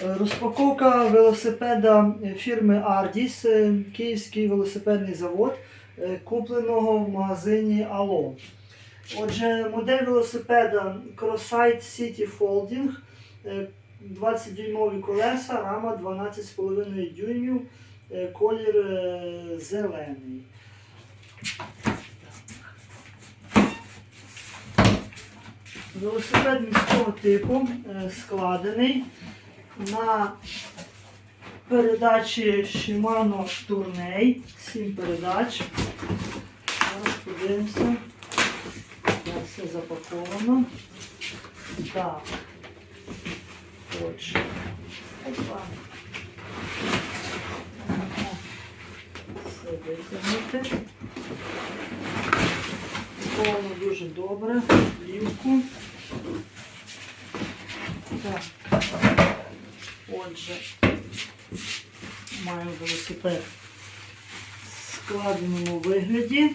Е, Розпаковка велосипеда фірми Ardis, е, Київський велосипедний завод, е, купленого в магазині Ало. Отже, модель велосипеда Crossite City Folding, е, 20-дюймові колеса, рама 12,5 дюймів, колір зелений. Велосипед міського типу складений на передачі Shimano Tourney. 7 передач. Зараз подивимося. Як все запаковано. Так. Отже. Опа. Все витягнути. Повно дуже добре. Плівку. Так. Отже, маємо велосипед в складеному вигляді.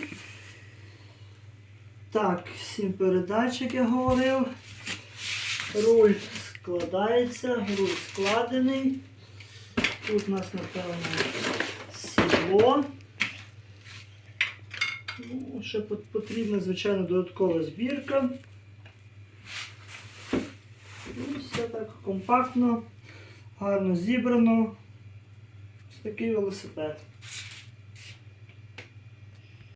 Так, сім передач, як я говорив. Руль складається, руль складений. Тут у нас, напевно, сідло. Ну, ще потрібна, звичайно, додаткова збірка. І все так компактно, гарно зібрано. Ось такий велосипед.